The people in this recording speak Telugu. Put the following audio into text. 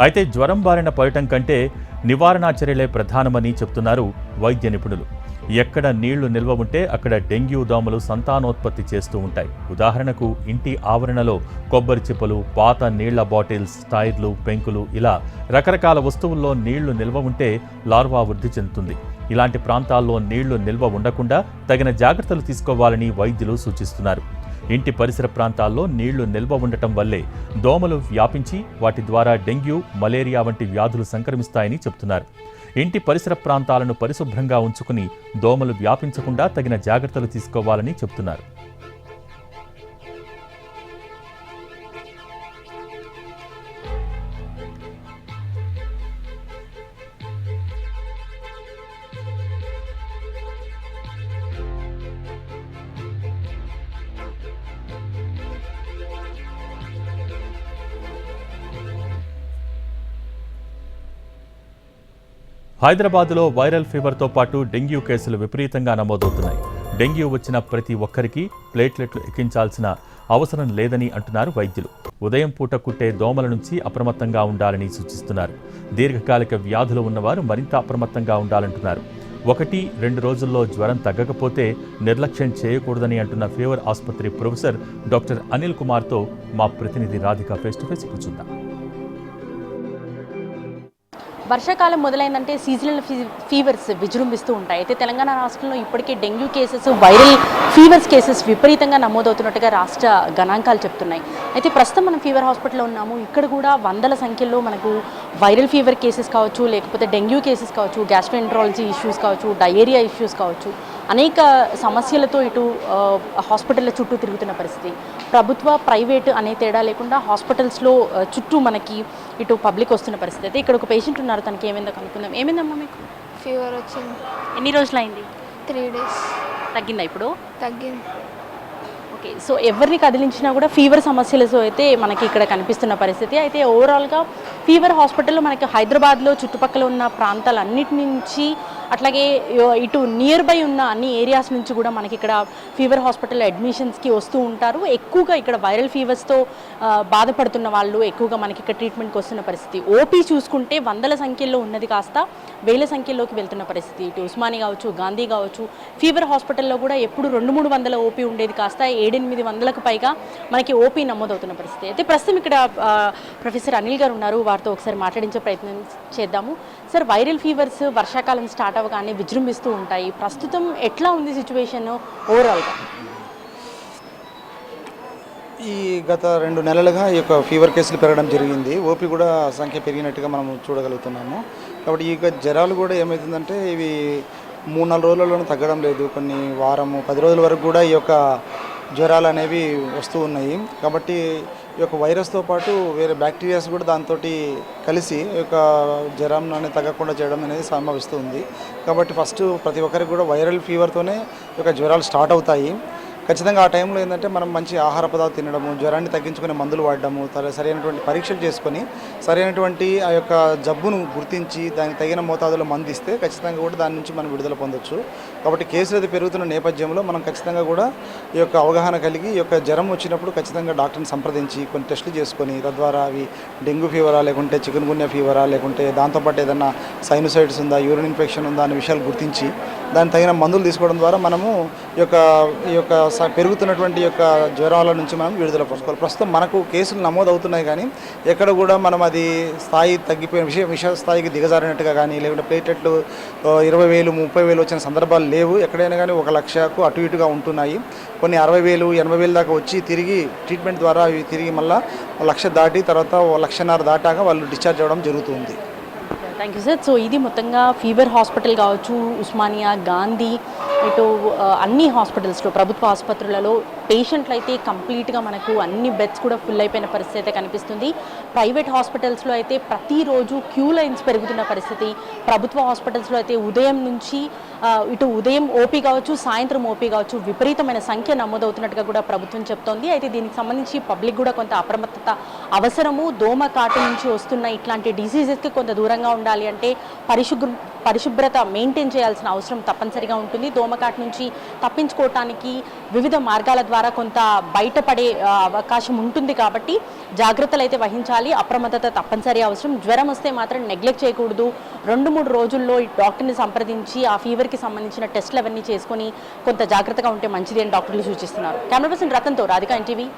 అయితే జ్వరం బారిన పడటం కంటే నివారణా చర్యలే ప్రధానమని చెప్తున్నారు వైద్య నిపుణులు. ఎక్కడ నీళ్ళు నిల్వ ఉంటే అక్కడ డెంగ్యూ దోమలు సంతానోత్పత్తి చేస్తూ ఉంటాయి. ఉదాహరణకు ఇంటి ఆవరణలో కొబ్బరి చిప్పలు పాత నీళ్ళ బాటిల్స్ టైర్లు పెంకులు ఇలా రకరకాల వస్తువుల్లో నీళ్ళు నిల్వ ఉంటే లార్వా వృద్ధి చెందుతుంది. ఇలాంటి ప్రాంతాల్లో నీళ్ళు నిల్వ ఉండకుండా తగిన జాగ్రత్తలు తీసుకోవాలని వైద్యులు సూచిస్తున్నారు. ఇంటి పరిసర ప్రాంతాల్లో నీళ్ళు నిల్వ ఉండటం వల్లే దోమలు వ్యాపించి వాటి ద్వారా డెంగ్యూ మలేరియా వంటి వ్యాధులు సంక్రమిస్తాయని చెబుతున్నారు ఇంటి పరిసర ప్రాంతాలను పరిశుభ్రంగా ఉంచుకుని దోమలు వ్యాపించకుండా తగిన జాగ్రత్తలు తీసుకోవాలని చెబుతున్నారు హైదరాబాద్లో వైరల్ ఫీవర్తో పాటు డెంగ్యూ కేసులు విపరీతంగా నమోదవుతున్నాయి. డెంగ్యూ వచ్చిన ప్రతి ఒక్కరికి ప్లేట్లెట్లు ఎక్కించాల్సిన అవసరం లేదని అంటున్నారు వైద్యులు. ఉదయం పూట కుట్టే దోమల నుంచి అప్రమత్తంగా ఉండాలని సూచిస్తున్నారు. దీర్ఘకాలిక వ్యాధులు ఉన్నవారు మరింత అప్రమత్తంగా ఉండాలంటున్నారు. ఒకటి రెండు రోజుల్లో జ్వరం తగ్గకపోతే నిర్లక్ష్యం చేయకూడదని అంటున్న ఫీవర్ ఆసుపత్రి ప్రొఫెసర్ డాక్టర్ అనిల్ కుమార్తో మా ప్రతినిధి రాధిక ఫేస్ టు ఫేస్ కూర్చుందాం. వర్షాకాలం మొదలైందంటే సీజనల్ ఫీవర్స్ విజృంభిస్తూ ఉంటాయి. అయితే తెలంగాణ రాష్ట్రంలో ఇప్పటికే dengue cases viral fevers cases విపరీతంగా నమోదవుతున్నట్టుగా రాష్ట్ర గణాంకాలు చెప్తున్నాయి. అయితే ప్రస్తుతం మనం ఫీవర్ హాస్పిటల్లో ఉన్నాము. ఇక్కడ కూడా వందల సంఖ్యలో మనకు వైరల్ ఫీవర్ కేసెస్ కావచ్చు లేకపోతే డెంగ్యూ కేసెస్ కావచ్చు గ్యాస్ట్రోఎంట్రాలజీ ఇష్యూస్ కావచ్చు డయేరియా ఇష్యూస్ కావచ్చు అనేక సమస్యలతో ఇటు హాస్పిటల్ హాస్పిటల్ల చుట్టూ తిరుగుతున్న పరిస్థితి. ప్రభుత్వ ప్రైవేట్ అనే తేడా లేకుండా హాస్పిటల్స్లో చుట్టూ మనకి ఇటు పబ్లిక్ వస్తున్న పరిస్థితి అయితే ఇక్కడ ఒక పేషెంట్ ఉన్నారు తనకి ఏమైందో కనుక్కుందాం. ఏమైందమ్మా మీకు? ఫీవర్ వచ్చింది. ఎన్ని రోజులు అయింది త్రీ డేస్ తగ్గిందా ఇప్పుడు? తగ్గింది. ఓకే సో ఎవరిని కదిలించినా కూడా ఫీవర్ సమస్యలతో అయితే మనకి ఇక్కడ కనిపిస్తున్న పరిస్థితి. అయితే ఓవరాల్గా ఫీవర్ హాస్పిటల్లో మనకి హైదరాబాద్లో చుట్టుపక్కల ఉన్న ప్రాంతాలన్నిటి నుంచి అట్లాగే ఇటు నియర్ బై ఉన్న అన్ని ఏరియాస్ నుంచి కూడా మనకి ఇక్కడ ఫీవర్ హాస్పిటల్ అడ్మిషన్స్కి వస్తూ ఉంటారు. ఎక్కువగా ఇక్కడ వైరల్ ఫీవర్స్తో బాధపడుతున్న వాళ్ళు ఎక్కువగా మనకి ఇక్కడ ట్రీట్మెంట్కి వస్తున్న పరిస్థితి. ఓపీ చూసుకుంటే వందల సంఖ్యలో ఉన్నది కాస్త వేల సంఖ్యలోకి వెళ్తున్న పరిస్థితి. ఇటు ఉస్మాని కావచ్చు గాంధీ కావచ్చు ఫీవర్ హాస్పిటల్లో కూడా ఎప్పుడు రెండు మూడు వందల ఓపీ ఉండేది కాస్త ఏడెనిమిది వందలకు పైగా మనకి ఓపీ నమోదవుతున్న పరిస్థితి. అయితే ప్రస్తుతం ఇక్కడ ప్రొఫెసర్ అనిల్ గారు ఉన్నారు. వారితో ఒకసారి మాట్లాడించే ప్రయత్నం చేద్దాము. సార్ వైరల్ ఫీవర్స్ వర్షాకాలం స్టార్ట్ కానీ విజృంభిస్తూ ఉంటాయి. ప్రస్తుతం ఎట్లా ఉంది సిచ్యువేషన్ ఓవరాల్గా? ఈ గత రెండు నెలలుగా ఈ యొక్క ఫీవర్ కేసులు పెరగడం జరిగింది. ఓపీ కూడా సంఖ్య పెరిగినట్టుగా మనం చూడగలుగుతున్నాము. కాబట్టి ఈ జ్వరాలు కూడా ఏమవుతుందంటే ఇవి మూడు నాలుగు రోజులలోనూ తగ్గడం లేదు. కొన్ని వారము పది రోజుల వరకు కూడా ఈ యొక్క జ్వరాలు అనేవి వస్తూ ఉన్నాయి. కాబట్టి ఈ యొక్క వైరస్తో పాటు వేరే బ్యాక్టీరియాస్ కూడా దాంతో కలిసి ఈ యొక్క జ్వరం అనేది తగ్గకుండా చేయడం అనేది సంభవిస్తుంది కాబట్టి ఫస్ట్ ప్రతి ఒక్కరికి కూడా వైరల్ ఫీవర్తోనే ఈ యొక్క జ్వరాలు స్టార్ట్ అవుతాయి. ఖచ్చితంగా ఆ టైంలో ఏంటంటే మనం మంచి ఆహార పదార్థాలు తినడము జ్వరాన్ని తగ్గించుకునే మందులు వాడడము సరైనటువంటి పరీక్షలు చేసుకొని సరైనటువంటి ఆ యొక్క జబ్బును గుర్తించి దానికి తగిన మోతాదులో మందు ఇస్తే ఖచ్చితంగా కూడా దాని నుంచి మనం విడుదల పొందొచ్చు. కాబట్టి కేసులు అది పెరుగుతున్న నేపథ్యంలో మనం ఖచ్చితంగా కూడా ఈ యొక్క అవగాహన కలిగి ఈ యొక్క జ్వరం వచ్చినప్పుడు ఖచ్చితంగా డాక్టర్ని సంప్రదించి కొన్ని టెస్టులు చేసుకొని తద్వారా అవి డెంగ్యూ ఫీవరా లేకుంటే చికెన్ గున్యా ఫీవరా లేకుంటే దాంతోపాటు ఏదైనా సైనోసైడ్స్ ఉందా యూరిన్ ఇన్ఫెక్షన్ ఉందా అనే విషయాలు గుర్తించి దాని తగిన మందులు తీసుకోవడం ద్వారా మనము ఈ యొక్క ఈ యొక్క పెరుగుతున్నటువంటి యొక్క జ్వరాల నుంచి మనం విడుదల పొందుకోవాలి. ప్రస్తుతం మనకు కేసులు నమోదు అవుతున్నాయి కానీ ఎక్కడ కూడా మనం అది స్థాయి తగ్గిపోయిన విషయ విష స్థాయికి దిగజారినట్టుగా కానీ లేకుంటే ప్లేటెట్లు ఇరవై వేలు ముప్పై వేలు వచ్చిన సందర్భాలు లేవు. ఎక్కడైనా కానీ ఒక లక్షకు అటు ఇటుగా ఉంటున్నాయి. కొన్ని అరవై వేలు ఎనభై వేలు దాకా వచ్చి తిరిగి ట్రీట్మెంట్ ద్వారా అవి తిరిగి మళ్ళీ లక్ష దాటి తర్వాత లక్షన్నర దాటాక వాళ్ళు డిశ్చార్జ్ అవ్వడం జరుగుతుంది. థ్యాంక్ యూ సార్ సో ఇది మొత్తంగా ఫీవర్ హాస్పిటల్ కావచ్చు ఉస్మానియా గాంధీ ఇటు uh, అన్ని హాస్పిటల్స్లో ప్రభుత్వ ఆసుపత్రులలో పేషెంట్లు అయితే కంప్లీట్గా మనకు అన్ని బెడ్స్ కూడా ఫుల్ అయిపోయిన పరిస్థితి అయితే కనిపిస్తుంది. ప్రైవేట్ హాస్పిటల్స్లో అయితే ప్రతిరోజు క్యూ లైన్స్ పెరుగుతున్న పరిస్థితి. ప్రభుత్వ హాస్పిటల్స్లో అయితే ఉదయం నుంచి uh, ఇటు ఉదయం ఓపీ కావచ్చు సాయంత్రం ఓపీ కావచ్చు విపరీతమైన సంఖ్య నమోదవుతున్నట్టుగా కూడా ప్రభుత్వం చెప్తోంది. అయితే దీనికి సంబంధించి పబ్లిక్ కూడా కొంత అప్రమత్తత అవసరము. దోమ కాటు నుంచి వస్తున్న ఇట్లాంటి డిసీజెస్కి కొంత దూరంగా ఉండాలి ఉండాలి అంటే పరిశుభ్ర పరిశుభ్రత మెయింటైన్ చేయాల్సిన అవసరం తప్పనిసరిగా ఉంటుంది. దోమకాటు నుంచి తప్పించుకోవటానికి వివిధ మార్గాల ద్వారా కొంత బయటపడే అవకాశం ఉంటుంది కాబట్టి జాగ్రత్తలు అయితే వహించాలి. అప్రమత్తత తప్పనిసరి అవసరం. జ్వరం వస్తే మాత్రం నెగ్లెక్ట్ చేయకూడదు. రెండు మూడు రోజుల్లో ఈ డాక్టర్ని సంప్రదించి ఆ ఫీవర్కి సంబంధించిన టెస్టులు అవన్నీ చేసుకొని కొంత జాగ్రత్తగా ఉంటే మంచిది అని డాక్టర్లు సూచిస్తున్నారు. కెమెరా పర్సన్ రతన్తో రాధికా ఎన్టీవీ.